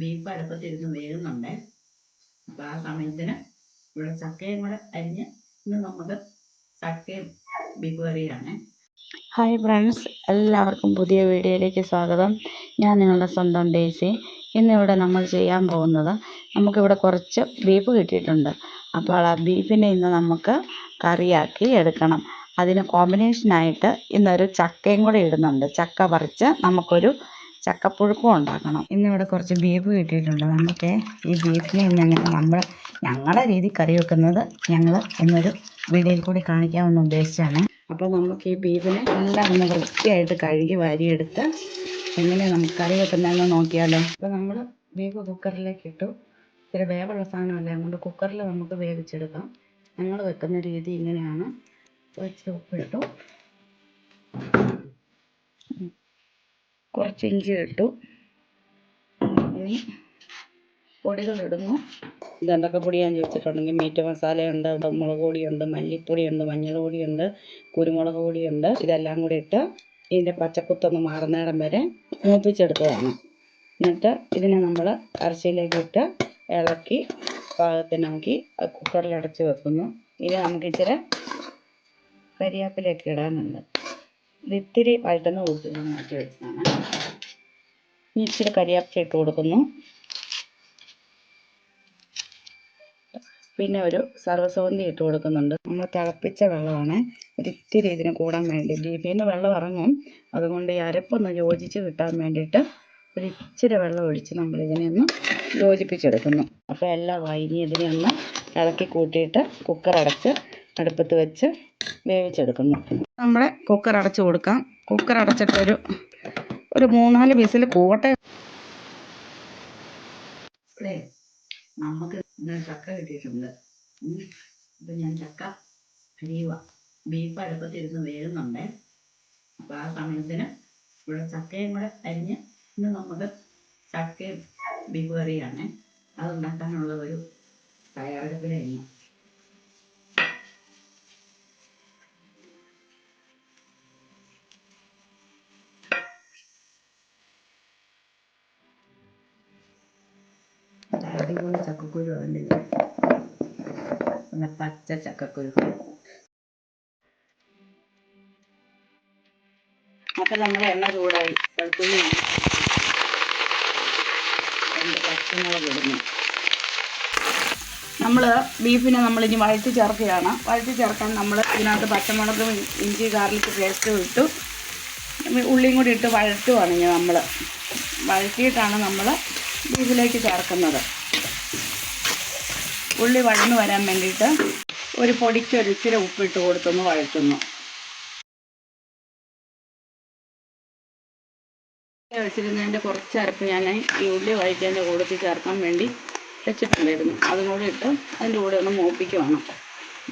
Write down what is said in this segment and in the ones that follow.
Beef അടുപ്പത്തിരുന്ന് വേകുന്നുണ്ട് അപ്പോൾ ആ സമയത്തിന് ഇവിടെ ചക്കയും കൂടെ അരിഞ്ഞ് ഇന്ന് നമുക്ക് ചക്കയും ബീഫ് കറിയാണ് ഹായ് ഫ്രണ്ട്സ് എല്ലാവർക്കും പുതിയ വീഡിയോയിലേക്ക് സ്വാഗതം. ഞാൻ നിങ്ങളുടെ സ്വന്തം ഡേസി. ഇന്നിവിടെ നമ്മൾ ചെയ്യാൻ പോകുന്നത് നമുക്കിവിടെ കുറച്ച് ബീഫ് കിട്ടിയിട്ടുണ്ട്. അപ്പോൾ ആ ബീഫിനെ ഇന്ന് നമുക്ക് കറിയാക്കി എടുക്കണം. അതിന് കോമ്പിനേഷനായിട്ട് ഇന്നൊരു ചക്കയും കൂടെ ഇടുന്നുണ്ട്. ചക്ക പറിച്ച് നമുക്കൊരു ചക്കപ്പുഴുക്കും ഉണ്ടാക്കണം. ഇന്നിവിടെ കുറച്ച് ബീഫ് കിട്ടിയിട്ടുണ്ട്. നമുക്ക് ഈ ബീഫിനെ ഇന്ന് എങ്ങനെ നമ്മൾ ഞങ്ങളുടെ രീതി കറി വെക്കുന്നത് ഞങ്ങൾ ഇന്നൊരു വീഡിയോയിൽ കൂടി കാണിക്കാമെന്ന് ഉദ്ദേശിച്ചാണ്. അപ്പോൾ നമുക്ക് ഈ ബീഫിനെ ഒന്ന് വൃത്തിയായിട്ട് കഴുകി വാരിയെടുത്ത് എങ്ങനെ നമുക്ക് കറി വെക്കുന്നതെന്ന് നോക്കിയാലോ. അപ്പോൾ നമ്മൾ ബീഫ് കുക്കറിലേക്ക് ഇട്ടു. ഇത്തിരി വേവുള്ള സാധനമല്ലേ? അതുകൊണ്ട് കുക്കറിൽ നമുക്ക് വേവിച്ചെടുക്കാം. ഞങ്ങൾ വെക്കുന്ന രീതി ഇങ്ങനെയാണ്. കുറച്ച് ഉപ്പിട്ടു. കുറച്ച് ഇഞ്ചി ഇട്ടു. ഇനി പൊടികൾ ഇടുന്നു. ഇതെന്തൊക്കെ പൊടിയാന്ന് ചോദിച്ചിട്ടുണ്ടെങ്കിൽ മീറ്റ് മസാലയുണ്ട് മുളക് പൊടിയുണ്ട് മല്ലിപ്പൊടിയുണ്ട് മഞ്ഞൾ പൊടിയുണ്ട് കുരുമുളക് പൊടിയുണ്ട്. ഇതെല്ലാം കൂടി ഇട്ട് ഇതിന്റെ പച്ചക്കുത്തൊന്ന് മാറുന്നിടം വരെ മൂപ്പിച്ചെടുത്തതാണ്. എന്നിട്ട് ഇതിനെ നമ്മൾ ഇറച്ചിയിലേക്ക് ഇട്ട് ഇളക്കി പാകത്തിനാക്കി കുക്കറിൽ അടച്ച് വെക്കുന്നു. ഇനി നമുക്ക് ഇച്ചിരി കരിയാപ്പിലേക്ക് ഇടാനുണ്ട്. ഇത് ഇത്തിരി വഴറ്റുന്ന കൂട്ടി മാറ്റി വെച്ചതാണ്. ഇനി ഇച്ചിരി കരിയാപ്പിച്ച ഇട്ട് കൊടുക്കുന്നു. പിന്നെ ഒരു സർവസുഗന്ധി ഇട്ട് കൊടുക്കുന്നുണ്ട്. നമ്മൾ തിളപ്പിച്ച വെള്ളമാണ്. ഒരിത്തിരി ഇതിന് കൂടാൻ വേണ്ടി. ബീഫിൽ വെള്ളം ഇറങ്ങും. അതുകൊണ്ട് ഈ അരപ്പൊന്ന് യോജിച്ച് കിട്ടാൻ വേണ്ടിയിട്ട് ഒരു ഇച്ചിരി വെള്ളം ഒഴിച്ച് നമ്മൾ ഇതിനെ ഒന്ന് യോജിപ്പിച്ചെടുക്കുന്നു. അപ്പോൾ എല്ലാം വൈകി ഇതിനെ ഒന്ന് ഇളക്കി കൂട്ടിയിട്ട് കുക്കർ അടച്ച് അടുപ്പത്ത് വെച്ച് വേവിച്ചെടുക്കുന്നു. നമ്മുടെ കുക്കർ അടച്ചു കൊടുക്കാം. കുക്കർ അടച്ചിട്ടൊരു ഒരു മൂന്നാൽ വിസിൽ കൂട്ടെ ഇവിടെ നമുക്ക് ഇന്ന് ചക്ക കിട്ടിയിട്ടുണ്ട്. ഉം. അപ്പോൾ ഞാൻ ചക്ക അരിയുക. ബീഫ് അടുപ്പത്തിരുന്ന് വേകുന്നുണ്ട് അപ്പോൾ ആ സമയത്തിന് ഇവിടെ ചക്കയും കൂടെ അരിഞ്ഞ് ഇന്ന് നമുക്ക് ചക്കയും ബീഫ് കറിയാണ് അതുണ്ടാക്കാനുള്ള ഒരു തയ്യാറെടുപ്പിലായിരുന്നു. ചക്കക്കുരു അതിന്റെ നല്ല പച്ച ചക്കക്കുരു അപ്പം നമ്മുടെ എണ്ണ ചൂടായി വെളുത്തുള്ളി പച്ചമുളക് ഇടുന്നു നമ്മൾ ബീഫിനെ നമ്മൾ ഇനി വഴറ്റി ചേർക്കുകയാണ്. വഴറ്റി ചേർക്കാൻ നമ്മൾ ഇതിനകത്ത് പച്ചമുളകും ഇഞ്ചി ഗാർലിക് പേസ്റ്റും ഇട്ടു. ഉള്ളിയും കൂടി ഇട്ട് വഴറ്റുവാണ് ഇനി നമ്മൾ വഴറ്റിയിട്ടാണ് നമ്മൾ ബീഫിലേക്ക് ചേർക്കുന്നത്. ഉള്ളി വഴന്നു വരാൻ വേണ്ടിയിട്ട് ഒരു പൊടിക്ക് ഒരു ഇച്ചിരി ഉപ്പിട്ട് കൊടുത്തൊന്ന് വഴറ്റുന്നു. വെച്ചിരുന്നതിന്റെ കുറച്ച് അരപ്പ് ഞാൻ ഈ ഉള്ളി വഴറ്റിയതിന്റെ കൂടത്തിൽ ചേർക്കാൻ വേണ്ടി വെച്ചിട്ടുണ്ടായിരുന്നു. അതും കൂടി ഇട്ട് അതിന്റെ കൂടെ ഒന്ന് മൂപ്പിക്കുവാണ്.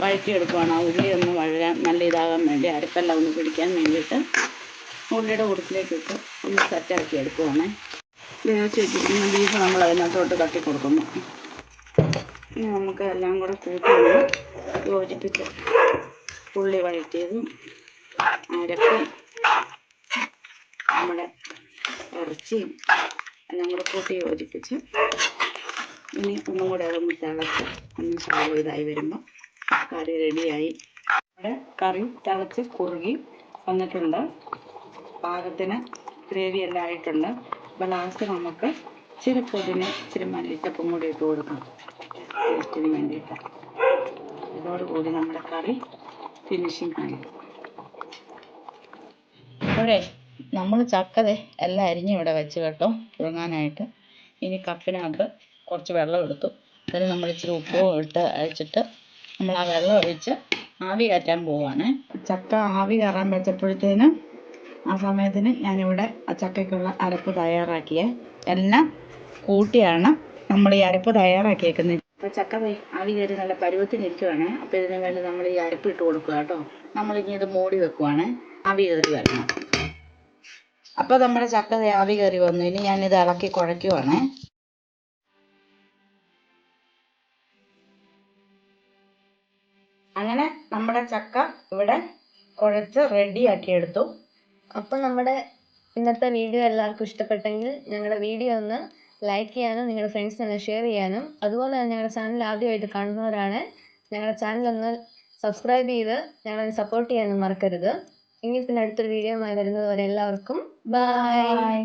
വഴറ്റിയെടുക്കുവാണ്. ആ ഉള്ളി ഒന്ന് വഴരാൻ നല്ല ഇതാകാൻ വേണ്ടി അരപ്പെല്ലാം ഒന്ന് പിടിക്കാൻ വേണ്ടിയിട്ട് ഉള്ളിയുടെ കൂട്ടത്തിലേക്ക് ഇട്ട് ഒന്ന് സെറ്റാക്കി എടുക്കുവാണ്. വേവിച്ച് വെച്ചിരിക്കുന്ന ബീഫ് നമ്മൾ അതിനകത്തോട്ട് തട്ടി കൊടുക്കുന്നു. ഇനി നമുക്ക് എല്ലാം കൂടെ കൂട്ടി ഒന്ന് യോജിപ്പിക്കാം ഉള്ളി വഴറ്റിയതും. അരപ്പും നമ്മുടെ ഇറച്ചിയും എല്ലാം കൂടെ കൂട്ടി യോജിപ്പിച്ച് ഇനി ഒന്നും കൂടെ അതൊന്ന് തിളച്ച് ഒന്ന് സ്ലോ ഇതായി വരുമ്പോൾ കറി റെഡിയായി നമ്മുടെ കറി തിളച്ച് കുറുകി വന്നിട്ടുണ്ട്. പാകത്തിന് ഗ്രേവി എല്ലാം ആയിട്ടുണ്ട്. അപ്പോൾ ലാസ്റ്റ് നമുക്ക് ഇച്ചിരി പൊതിന് ഇച്ചിരി മല്ലിച്ചപ്പും കൂടി ഇട്ട് കൊടുക്കാം. ടേസ്റ്റിന് വേണ്ടിയിട്ടാണ് ഇതോടുകൂടി നമ്മുടെ കറി ഫിനിഷിങ് ആയി. ഇവിടെ നമ്മൾ ചക്കത് എല്ലാം അരിഞ്ഞ് ഇവിടെ വെച്ച് കേട്ടോ പുഴുങ്ങാനായിട്ട്. ഇനി കപ്പിനകത്ത് കുറച്ച് വെള്ളം എടുത്തു. അതിൽ നമ്മൾ ഇച്ചിരി ഉപ്പും ഇട്ട് അഴിച്ചിട്ട് നമ്മൾ ആ വെള്ളം ഒഴിച്ച് ആവി കയറ്റാൻ പോവാണ്. ചക്ക ആവി കയറാൻ വെച്ചപ്പോഴത്തേന് ആ സമയത്തിന് ഞാനിവിടെ ആ ചക്കയ്ക്കുള്ള അരപ്പ് തയ്യാറാക്കിയേ. എല്ലാം കൂട്ടിയാണ് നമ്മൾ ഈ അരപ്പ് തയ്യാറാക്കിയേക്കുന്നത്. അപ്പോൾ ചക്ക ആവി കയറി നല്ല പരുവത്തിനിരിക്കുവാണ് അപ്പോൾ ഇതിന് വേണ്ടി നമ്മൾ ഈ അരപ്പ് ഇട്ട് കൊടുക്കുക കേട്ടോ. നമ്മളിനി ഇത് മൂടി വെക്കുവാണ്. ആവി കയറി വരണം. അപ്പോൾ നമ്മുടെ ചക്ക ആവി കയറി വന്നു. ഇനി ഞാനിത് ഇളക്കി കുഴയ്ക്കുവാണ്. അങ്ങനെ നമ്മുടെ ചക്ക ഇവിടെ കുഴച്ച് റെഡിയാക്കി എടുത്തു. അപ്പോൾ നമ്മുടെ ഇന്നത്തെ വീഡിയോ എല്ലാവർക്കും ഇഷ്ടപ്പെട്ടെങ്കിൽ ഞങ്ങളുടെ വീഡിയോ ഒന്ന് ലൈക്ക് ചെയ്യാനും നിങ്ങളുടെ ഫ്രണ്ട്സിനെ ഷെയർ ചെയ്യാനും. അതുപോലെ തന്നെ ഞങ്ങളുടെ ചാനൽ ആദ്യമായിട്ട് കാണുന്നവരാണ്. ഞങ്ങളുടെ ചാനൽ ഒന്ന് സബ്സ്ക്രൈബ് ചെയ്ത് ഞങ്ങളെ സപ്പോർട്ട് ചെയ്യാനും മറക്കരുത്. ഇനി പിന്നെ അടുത്തൊരു വീഡിയോയുമായി വരുന്നത് വരെ എല്ലാവർക്കും ബൈ